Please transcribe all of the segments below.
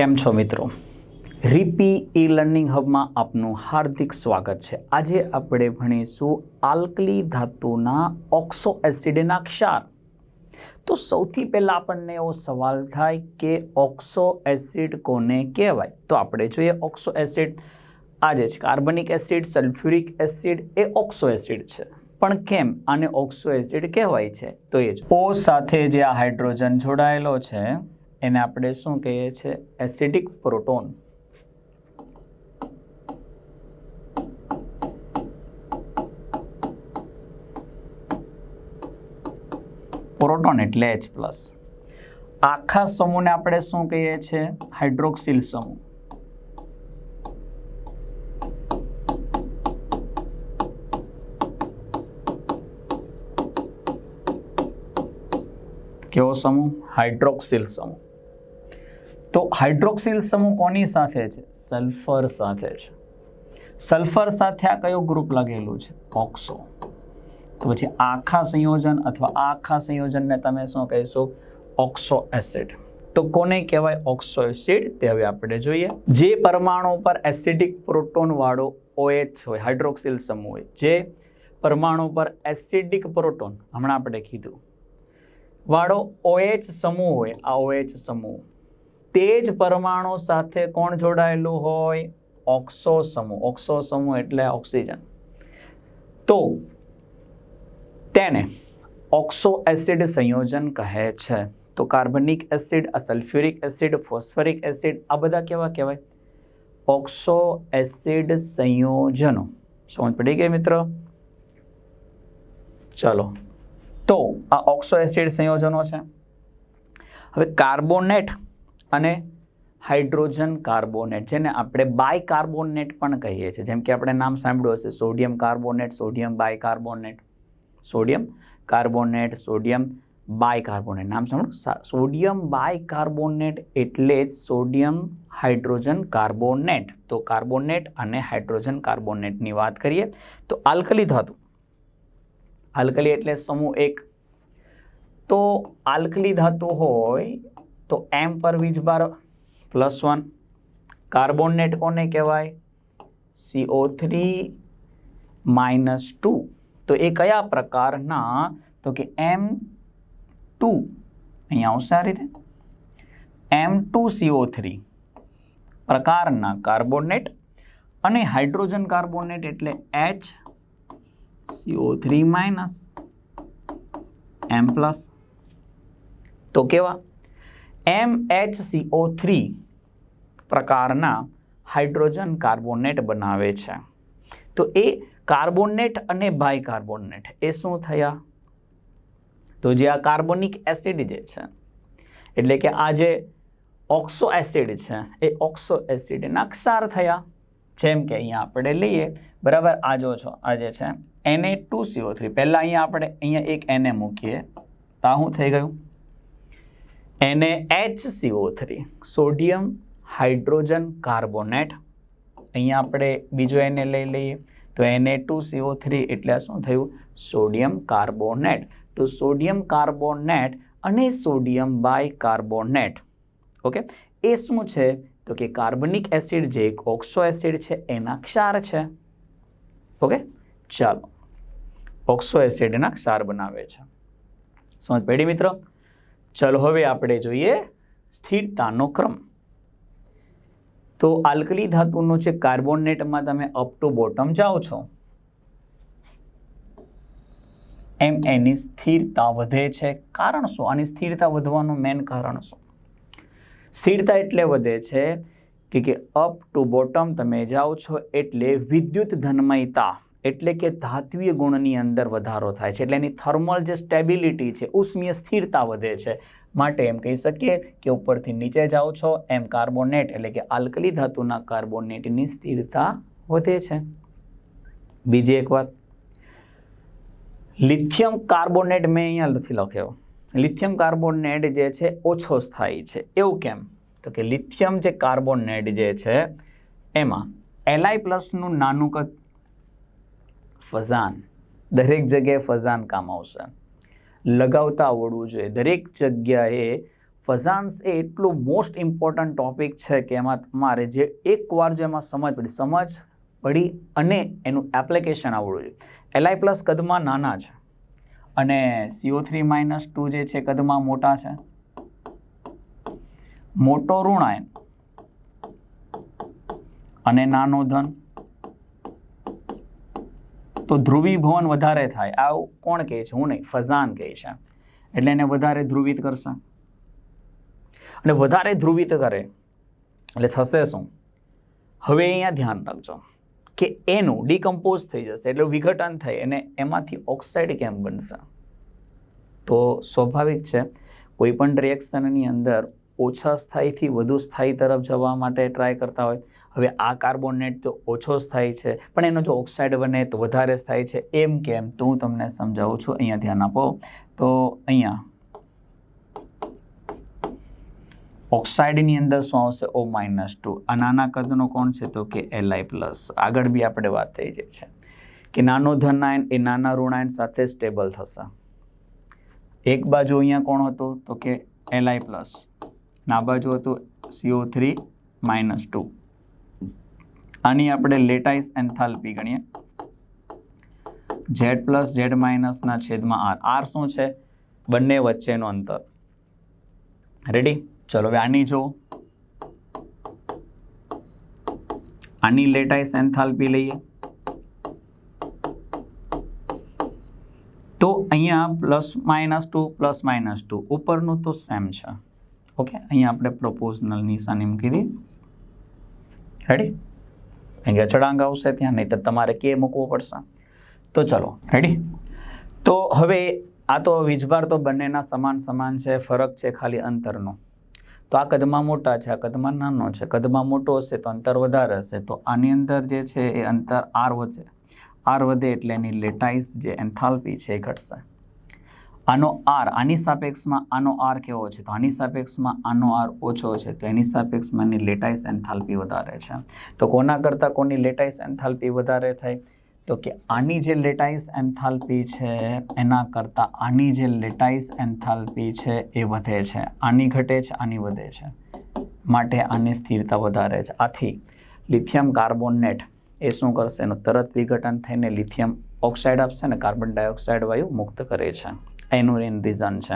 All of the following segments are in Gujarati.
કેમ છો મિત્રો? રીપી ઈ લર્નિંગ હબમાં આપનું હાર્દિક સ્વાગત છે. આજે આપણે ભણીશું આલ્કલી ધાતુના ઓક્સો એસિડના ક્ષાર. તો સૌથી પહેલાં આપણને એવો સવાલ થાય કે ઓક્સો એસિડ કોને કહેવાય? તો આપણે જોઈએ ઓક્સો એસિડ આ જે છે કાર્બનિક એસિડ, સલ્ફ્યુરિક એસિડ એ ઓક્સો એસિડ છે. પણ કેમ આને ઓક્સો એસિડ કહેવાય છે? તો એ જ. ઓ સાથે જે આ હાઇડ્રોજન જોડાયેલો છે એને આપણે શું કહીએ છીએ? Acidic proton. પ્રોટોન એટલે એચ પ્લસ આખા સમૂહને આપણે શું કહીએ છીએ? હાઇડ્રોક્સિલ સમૂહ. કેવો સમૂહ? હાઇડ્રોક્સિલ સમૂહ. તો હાઇડ્રોક્સિલ સમૂહ કોની સાથે છે? સલ્ફર સાથે છે. સલ્ફર સાથે આ કયો ગ્રુપ લાગેલું છે? ઓક્સો તો પછી આખા સંયોજન અથવા આખા સંયોજનને તમે શું કહીશો? Oxo acid. તો કોને કહેવાય ઓક્સો એસિડ? તે હવે આપણે જોઈએ. જે પરમાણુ પર એસિડિક પ્રોટોન વાળો OH હોય, હાઇડ્રોક્સિલ સમૂહ હોય, જે પરમાણુ પર એસિડિક પ્રોટોન, હમણાં આપણે કીધું, વાળો ઓએચ સમૂહ હોય, આ ઓએચ સમૂહ તે જ પરમાણુ સાથે કોણ જોડાયેલું હોય? ઓક્સો સમૂહ. ઓક્સો સમૂહ એટલે ઓક્સિજન. તો તેને ઓક્સો એસિડ સંયોજન કહે છે. તો carbonic acid sulphuric acid, phosphoric acid, આ બધા કેવા કહેવાય? ઓક્સો એસિડ સંયોજનો. સમજ પડી ગઈ મિત્રો? ચલો. તો આ ઓક્સો એસિડ સંયોજનો છે. હવે કાર્બોનેટ અને હાઇડ્રોજન કાર્બોનેટ, જેને આપણે બાય કાર્બોનેટ પણ કહીએ છીએ. જેમ કે આપણે નામ સાંભળ્યું હશે, sodium carbonate, sodium bi carbonate sodium carbonate, sodium bi carbonate નામ સાંભળ્યું? સોડિયમ બાય કાર્બોનેટ એટલે જ સોડિયમ હાઇડ્રોજન કાર્બોનેટ. તો કાર્બોનેટ અને હાઇડ્રોજન કાર્બોનેટની વાત કરીએ, તો આલ્કલી ધાતુ. આલ્કલી એટલે સમૂહ એક. તો આલ્કલી ધાતુ હોય તો એમ પર વીજભાર પ્લસ વન કાર્બોનેટ કોને કહેવાય? સીઓ થ્રી માઇનસ ટુ તો એ કયા પ્રકારના? તો કે એમ ટુ અહીંયા આવશે આ રીતે. એમ ટુ સીઓ થ્રી પ્રકારના કાર્બોનેટ અને હાઇડ્રોજન કાર્બોનેટ એટલે H CO three minus M plus તો કેવા? એમ એચ સીઓ થ્રી પ્રકારના હાઇડ્રોજન કાર્બોનેટ બનાવે છે. તો એ કાર્બોનેટ અને બાય કાર્બોનેટ એ શું થયા? તો જે આ કાર્બોનિક એસિડ જે છે, એટલે કે આ જે ઓક્સો એસિડ છે, એ ઓક્સો એસિડના ક્ષાર થયા. જેમ કે અહીંયા આપણે લઈએ, બરાબર? આ જો છો, આ જે છે એને ટુ સીઓ થ્રી પહેલાં અહીંયા આપણે, અહીંયા એક એને મૂકીએ. તો આ શું થઈ ગયું? એને H CO three sodium hydrogen carbonate અહીંયા આપણે બીજો એને લઈ લઈએ. તો એને ટુ સીઓ થ્રી એટલે શું થયું? સોડિયમ કાર્બોનેટ તો સોડિયમ કાર્બોનેટ અને સોડિયમ બાય કાર્બોનેટ ઓકે એ શું છે? તો કે કાર્બનિક એસિડ જે એક ઓક્સો એસિડ છે, એના ક્ષાર છે. ઓકે ચાલો. ઓક્સો એસિડના ક્ષાર બનાવે છે. સમજ પડી મિત્રો? ચલો હવે આપણે જોઈએ સ્થિરતાનો ક્રમ. તો આલ્કલી ધાતુનો છે કાર્બોનેટમાં તમે અપ ટુ બોટમ જાઓ છો, એમ એની સ્થિરતા વધે છે. કારણ શું? આની સ્થિરતા વધવાનું મેન કારણ શું? સ્થિરતા એટલે વધે છે કે કે અપ ટુ બોટમ તમે જાઓ છો એટલે વિદ્યુત ધનમયતા. એટલે કે ધાત્વીય ગુણની અંદર વધારો થાય છે. એટલે એની થર્મલ જે સ્ટેબિલિટી છે, ઉષ્મીય સ્થિરતા વધે છે. માટે એમ કહી શકીએ કે ઉપરથી નીચે જાઓ છો, એમ કાર્બોનેટ એટલે કે આલ્કલી ધાતુના કાર્બોનેટની સ્થિરતા વધે છે. બીજી એક વાત. લિથિયમ કાર્બોનેટ મેં અહીંયા નથી લખ્યો. લિથિયમ કાર્બોનેટ જે છે, ઓછો સ્થાયી છે. એવું કેમ? તો કે લિથિયમ જે કાર્બોનેટ જે છે, એમાં એલઆઈ પ્લસનું નાનું કદ ફઝાન. દરેક જગ્યાએ ફઝાન કામ આવશે. લગાવતા આવડવું જોઈએ. દરેક જગ્યાએ ફઝાન્સ એ એટલું મોસ્ટ ઇમ્પોર્ટન્ટ ટોપિક છે કે એમાં તમારે જે એકવાર જો એમાં સમજ પડી સમજ પડી અને એનું એપ્લિકેશન આવડવું જોઈએ. એલઆઈ પ્લસ કદમાં નાના છે અને સીઓ થ્રી માઇનસ ટુ જે છે કદમાં મોટા છે. મોટો ઋણાયન અને નાનો ધન. તો ધ્રુવીભવન વધારે થાય. આવું કોણ કહે છે? હું નહીં, ફઝાન કહે છે. એટલે એને વધારે ધ્રુવિત કરશે. અને વધારે ધ્રુવિત કરે, એટલે થશે શું? હવે અહીંયા ધ્યાન રાખજો કે એનું ડિકમ્પોઝ થઈ જશે, એટલે વિઘટન થાય અને એમાંથી ઓક્સાઇડ કેમ બનશે? તો સ્વાભાવિક છે, કોઈ પણ રિએક્શનની અંદર ઓછા સ્થાયીથી વધુ સ્થાયી તરફ જવા માટે ટ્રાય કરતા હોય. હવે આ કાર્બોનેટ તો ઓછો સ્થાયી છે, પણ એનો જો ઓક્સાઇડ બને તો વધારે સ્થાયી છે. એમ કેમ? તો હું તમને સમજાવું છું. અહીંયા ધ્યાન આપો. તો અહીંયા ઓક્સાઇડની અંદર શું આવશે? O minus two. આ નાના કદનો કોણ છે? તો કે એલઆઈ પ્લસ. આગળ બી આપણે વાત થઈ જાય છે કે નાનો ધનાયન એ નાના ઋણાયન સાથે સ્ટેબલ થશે. એક બાજુ અહીંયા કોણ હતું? તો કે એલઆઈ પ્લસ. ના બાજુ હતું સીઓ થ્રી માઇનસ ટુ. આની આપણે લેટાઇસ એન્થાલ્પી ગણીએ. ઝેડ પ્લસ ઝેડ માઇનસના છેદમાં આર. આર શું છે? બંને વચ્ચેનું અંતર. રેડી ચલો હવે આની જો આની લેટાઇસ એન્થાલ્પી લઈએ. તો અહીંયા plus minus two, plus minus two. ઉપરનું તો સેમ છે. ઓકે? અહીંયા આપણે પ્રપોઝનલ નિશાની મૂકી દી રેડી અહીંયા ચડાંગ આવશે ત્યાં નહીં તો તમારે કે મૂકવો પડશે. તો ચલો રેડી તો હવે આ તો વીજભાર તો બંનેના સમાન સમાન છે, ફરક છે ખાલી અંતરનો. તો આ કદમાં મોટા છે, આ કદમાં નાનો છે, કદમાં મોટો હશે તો અંતર વધારે હશે. તો આની અંદર જે છે એ અંતર આર વધશે આર વધે એટલે એની લેટાઇસ જે એન્થાલ્પી છે એ ઘટશે. આનો આર આની સાપેક્ષમાં આનો આર કેવો છે? તો આની સાપેક્ષમાં આનો આર ઓછો છે, તો એની સાપેક્ષમાં એની લેટાઇસ એન્થાલ્પી વધારે છે. તો કોના કરતાં કોની લેટાઇસ એન્થાલ્પી વધારે થાય? તો કે આની જે લેટાઇસ એન્થાલ્પી છે, એના કરતાં આની જે લેટાઇસ એન્થાલ્પી છે, એ વધે છે. આની ઘટે છે, આની વધે છે. માટે આની સ્થિરતા વધારે છે. આથી લિથિયમ કાર્બોનેટ એ શું કરશે? એનું તરત વિઘટન થઈને લિથિયમ ઓક્સાઇડ આપશે અને કાર્બન ડાયોક્સાઇડ વાયુ મુક્ત કરે છે. એનું એન રીઝન છે.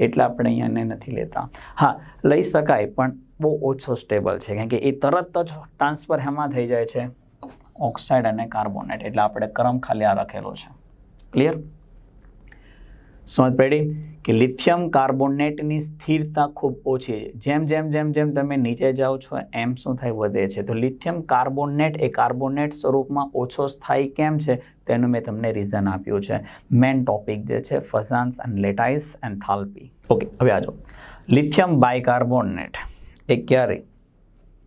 એટલે આપણે અહીંયા નથી લેતા. હા, લઈ શકાય, પણ બહુ ઓછો સ્ટેબલ છે. કારણ કે એ તરત જ ટ્રાન્સફર હેમાં થઈ જાય છે. ઓક્સાઇડ અને કાર્બોનેટ એટલે આપણે કરમ ખાલી આ રાખેલો છે. ક્લિયર સમજ પડી? કે લિથિયમ કાર્બોનેટની સ્થિરતા ખૂબ ઓછી છે. જેમ જેમ જેમ જેમ તમે નીચે જાઓ છો, એમ શું થાય? વધે છે. તો લિથિયમ કાર્બોનેટ એ કાર્બોનેટ સ્વરૂપમાં ઓછો સ્થાયી કેમ છે? તેનું મેં તમને રીઝન આપ્યું છે. મેઇન ટોપિક જે છે Fajans and lattice enthalpy okay હવે આજો લિથિયમ બાયકાર્બોનેટ એ ક્યારે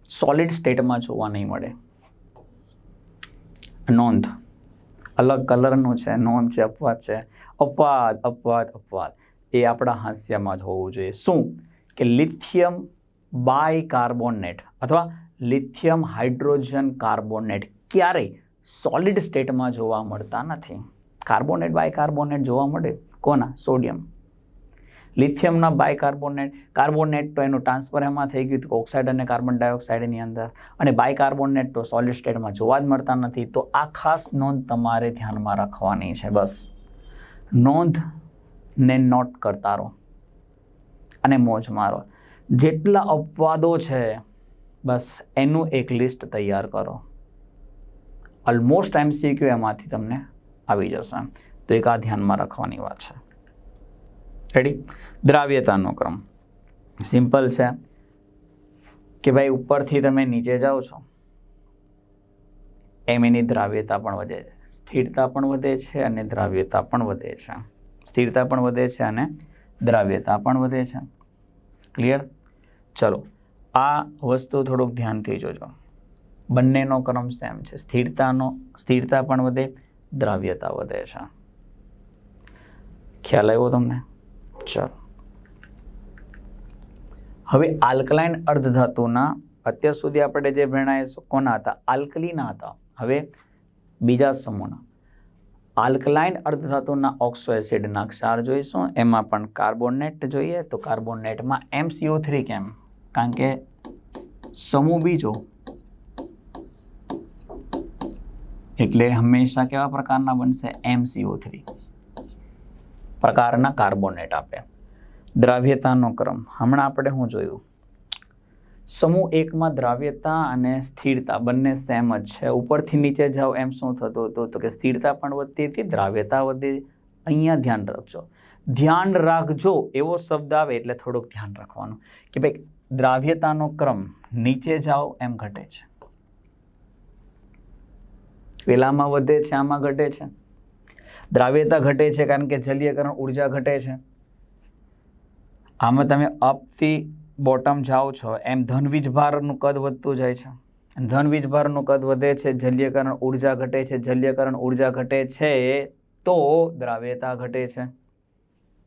સોલિડ સ્ટેટમાં જોવા નહીં મળે? નોંધ. અલગ કલરનું છે, નોંધ છે, અપવાદ છે. અપવાદ અપવાદ અપવાદ. એ આપણા હાસ્યમાં જ હોવું જોઈએ. શું? કે લિથિયમ બાય કાર્બોનેટ અથવા લિથિયમ હાઇડ્રોજન કાર્બોનેટ ક્યારેય સોલિડ સ્ટેટમાં જોવા મળતા નથી. કાર્બોનેટ બાય કાર્બોનેટ જોવા મળે? કોના? સોડિયમ. લિથિયમના બાયકાર્બોનેટ, કાર્બોનેટ તો એનું ટ્રાન્સફર એમાં થઈ ગયું હતું ઓક્સાઇડ અને કાર્બન ડાયોક્સાઇડની અંદર. અને બાયકાર્બોનેટ તો સોલિડ સ્ટેટમાં જોવા જ મળતા નથી. તો આ ખાસ નોંધ તમારે ધ્યાનમાં રાખવાની છે. બસ. નોંધ ને નોટ કરતા રહો અને મોજ મારો. જેટલા અપવાદો છે, બસ એનું એક લિસ્ટ તૈયાર કરો. ઓલમોસ્ટ એમસીક્યુ એમાંથી તમને આવી જશે. તો એક આ ધ્યાનમાં રાખવાની વાત છે. રેડી દ્રાવ્યતાનો ક્રમ. સિમ્પલ છે કે ભાઈ ઉપરથી તમે નીચે જાઓ છો, એમ એની દ્રાવ્યતા પણ વધે છે. સ્થિરતા પણ વધે છે અને દ્રાવ્યતા પણ વધે છે. સ્થિરતા પણ વધે છે અને દ્રાવ્યતા પણ વધે છે. ક્લિયર ચલો, આ વસ્તુ થોડુંક ધ્યાનથી જોજો. બંનેનો ક્રમ સેમ છે. સ્થિરતાનો, સ્થિરતા પણ વધે, દ્રાવ્યતા વધે છે. ખ્યાલ આવ્યો તમને? ચાલો. હવે આલ્કલાઇન અર્ધધાતુના અત્યાર સુધી આપણે જે ભણાય કોના હતા આલ્કલીના હતા. હવે બીજા સમૂહના. આલ્કલાઇન અર્ધધાતુના ઓક્સો એસિડના ક્ષાર જોઈશું, એમાં પણ કાર્બોનેટ જોઈએ તો કાર્બોનેટમાં એમ સીઓ થ્રી કેમ? કારણ કે સમૂહ બીજો. એટલે હંમેશા કેવા પ્રકારના બનશે? M CO three. પ્રકારના કાર્બોનેટ આપે. દ્રાવ્યતાનો ક્રમ. હમણાં આપણે શું જોયું? સમૂહ એકમાં દ્રાવ્યતા અને સ્થિરતા, બંને સેમ જ છે. ઉપરથી નીચે જાઓ, એમ શું થતું હતું? તો કે સ્થિરતા પણ વધતી હતી, દ્રાવ્યતા વધી અહીંયા ધ્યાન રાખજો. ધ્યાન રાખજો, એવો શબ્દ આવે એટલે થોડુંક ધ્યાન રાખવાનું. કે ભાઈ, દ્રાવ્યતાનો ક્રમ નીચે જાઓ, એમ ઘટે છે. પેલામાં વધે છે, આમાં ઘટે છે. દ્રાવ્યતા ઘટે છે, કારણ કે જલીયકરણ ઊર્જા ઘટે છે. આમાં તમે અપથી બોટમ જાઓ છો, એમ ધનવીજભારનું કદ વધતું જાય છે. ધનવીજભારનું કદ વધે છે, જલ્યકરણ ઊર્જા ઘટે છે, જલ્યકરણ ઊર્જા ઘટે છે, તો દ્રાવ્યતા ઘટે છે.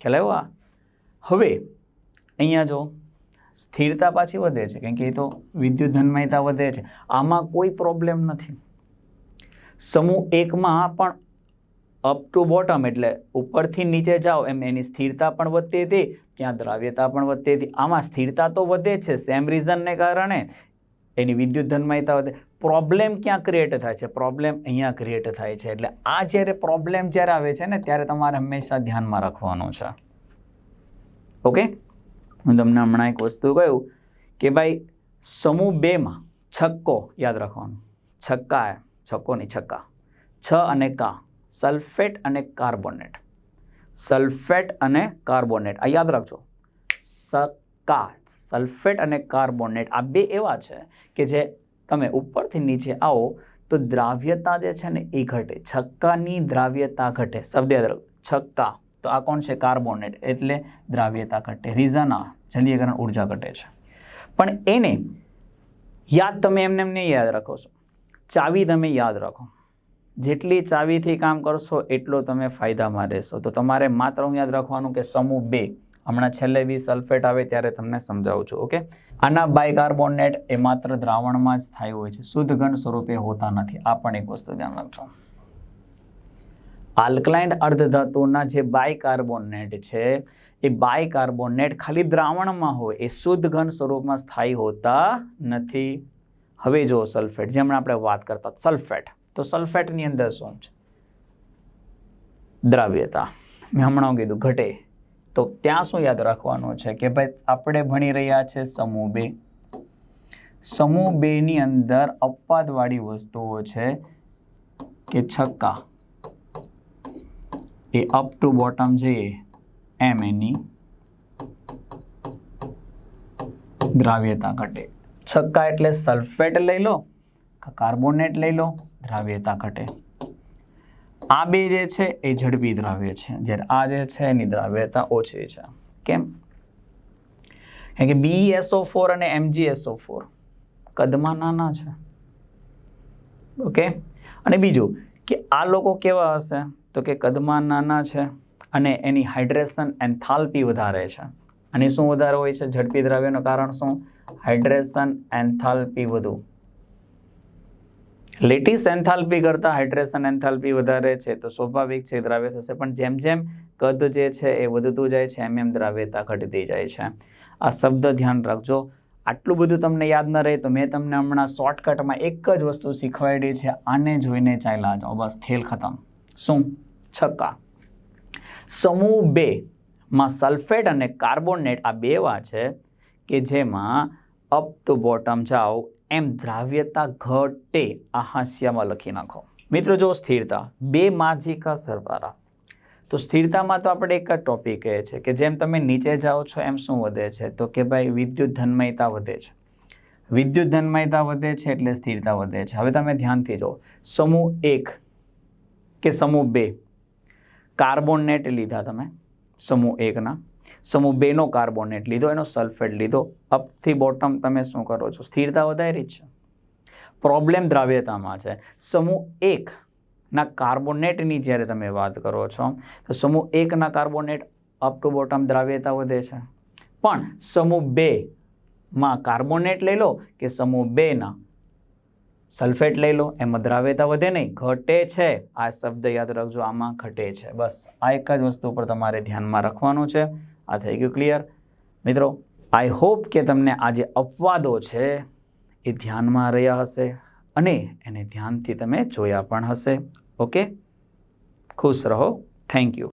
ખ્યાલ આવ્યો આ? હવે, અહીંયા જો, સ્થિરતા પાછી વધે છે, કેમ કે એ તો વિદ્યુત ધનમયતા વધે છે. આમાં કોઈ પ્રોબ્લેમ નથી. સમૂહ એકમાં પણ અપ ટુ બોટમ એટલે ઉપરથી નીચે જાઓ એમ એની સ્થિરતા પણ વધતી હતી, ત્યાં દ્રાવ્યતા પણ વધતી હતી. આમાં સ્થિરતા તો વધે છે સેમ રીઝનને કારણે એની વિદ્યુત ધનમયતા વધે. પ્રોબ્લેમ ક્યાં ક્રિએટ થાય છે? પ્રોબ્લેમ અહીંયા ક્રિએટ થાય છે. એટલે આ જ્યારે પ્રોબ્લેમ જ્યારે આવે છે ને, ત્યારે તમારે હંમેશા ધ્યાનમાં રાખવાનું છે. ઓકે હું તમને હમણાં એક વસ્તુ કહ્યું કે ભાઈ, સમૂહ બેમાં છક્કો યાદ રાખવાનું. છક્કા છક્કો નહીં છક્કા. છ અને કા. સલ્ફેટ અને કાર્બોનેટ. સલ્ફેટ અને કાર્બોનેટ. આ યાદ રાખજો. સકા સલ્ફેટ અને કાર્બોનેટ. આ બે એવા છે કે જે તમે ઉપરથી નીચે આવો તો દ્રાવ્યતા જે છે ને એ ઘટે. છક્કાની દ્રાવ્યતા ઘટે. શબ્દ છક્કા. તો આ કોણ છે? કાર્બોનેટ. એટલે દ્રાવ્યતા ઘટે. રીઝન આ. જલીયકરણ ઊર્જા ઘટે છે. પણ એને યાદ તમે એમને એમને યાદ રાખો છો. ચાવી તમે યાદ રાખો. જેટલી ચાવીથી કામ કરશો, એટલો તમે ફાયદામાં રહેશો. તો તમારે માત્ર હું યાદ રાખવાનું કે સમૂહ બે. હમણાં છેલ્લે બી સલ્ફેટ આવે ત્યારે તમને સમજાવું છું, ઓકે? આના બાયકાર્બોનેટ એ માત્ર દ્રાવણમાં જ થાય હોય છે. શુદ્ધ ઘન સ્વરૂપે હોતા નથી. આ પણ એક વસ્તુ ધ્યાન રાખજો. આલ્કલાઇન અર્ધધાતુના જે બાયકાર્બોનેટ છે, એ બાયકાર્બોનેટ ખાલી દ્રાવણમાં હોય. એ શુદ્ધ ઘન સ્વરૂપમાં સ્થાયી હોતા નથી. હવે જો સલ્ફેટ. જેમણે આપણે વાત કરતા સલ્ફેટ. તો સલ્ફેટની અંદર શું છે? દ્રાવ્યતા. મેં હમણાં કીધું ઘટે. તો ત્યાં શું યાદ રાખવાનું છે કે ભાઈ આપણે ભણી રહ્યા છે સમૂહ બે. સમૂહ બેની અંદર અપવાદવાળી વસ્તુઓ છે કે છક્કા. એ અપ ટુ બોટમ જઈએ એમ એની દ્રાવ્યતા ઘટે. છક્કા એટલે સલ્ફેટ લઈ લો કાર્બોનેટ લઈ લો દ્રાવ્યતા ઘટે. આ બે જે છે એ ઝડપી દ્રાવ્ય છે. જ્યારે આ જે છે એની દ્રાવ્યતા ઓછી છે. કેમ? કેમ કે બીએસઓ ફોર અને એમજીએસઓ ફોર કદમાં નાના છે. ઓકે? અને બીજું, કે આ લોકો કેવા હશે? તો કે કદમાં નાના છે અને એની હાઇડ્રેશન એન્થાલ્પી વધારે છે. અને શું વધારે હોય છે? ઝડપી દ્રાવ્યનું કારણ શું? હાઇડ્રેશન એન્થાલ્પી વધુ. લેટીસ એન્થાલ્પી કરતાં હાઇડ્રેશન એન્થાલ્પી વધારે છે, તો સ્વાભાવિક છે, દ્રાવ્ય થશે. પણ જેમ જેમ કદ જે છે એ વધતું જાય છે, એમ એમ દ્રાવ્યતા ઘટતી જાય છે. આ શબ્દ ધ્યાન રાખજો. આટલું બધું તમને યાદ ન રહે તો મેં તમને હમણાં શોર્ટકટમાં એક જ વસ્તુ શીખવાડી છે, આને જોઈને ચાલ્યા જાઓ. બસ, ખેલ ખતમ. શું? છક્કા. સમૂહ બે માં સલ્ફેટ અને કાર્બોનેટ આ બે એવા છે કે જેમાં અપ ટુ બોટમ જાઓ એમ દ્રાવ્યતા ઘટે આ હાસ્યમાં લખી નાખો. મિત્રો, જો સ્થિરતા, બે માજીકા સરવારા તો સ્થિરતામાં તો આપણે એક જ ટોપિક કહે છે કે જેમ તમે નીચે જાઓ છો એમ શું વધે છે? તો કે ભાઈ વિદ્યુત ધનમયતા વધે છે. વિદ્યુત ધનમયતા વધે છે એટલે સ્થિરતા વધે છે. હવે તમે ધ્યાનથી જુઓ. સમૂહ એક કે સમૂહ બે? કાર્બોનેટ લીધા તમે સમૂહ એકના. સમૂહ બેનો કાર્બોનેટ લીધો, એનો સલ્ફેટ લીધો. અપથી બોટમ તમે શું કરો છો? સ્થિરતા વધારી છે. પ્રોબ્લેમ દ્રાવ્યતામાં છે. સમૂહ એકના કાર્બોનેટની જ્યારે તમે વાત કરો છો, તો સમૂહ એકના કાર્બોનેટ અપ ટુ બોટમ દ્રાવ્યતા વધે છે. પણ સમૂહ બેમાં કાર્બોનેટ લઈ લો કે સમૂહ બેના સલ્ફેટ લઈ લો, એમાં દ્રાવ્યતા વધે નહીં, ઘટે છે. આ શબ્દ યાદ રાખજો, આમાં ઘટે છે. બસ, આ એક જ વસ્તુ પર તમારે ધ્યાનમાં રાખવાનું છે. આ થઈ ગયું ક્લિયર મિત્રો આઈ હોપ કે તમને આ જે અપવાદો છે, એ ધ્યાનમાં રહ્યા હશે અને એને ધ્યાનથી તમે જોયા પણ હશે. ઓકે ખુશ રહો. Thank you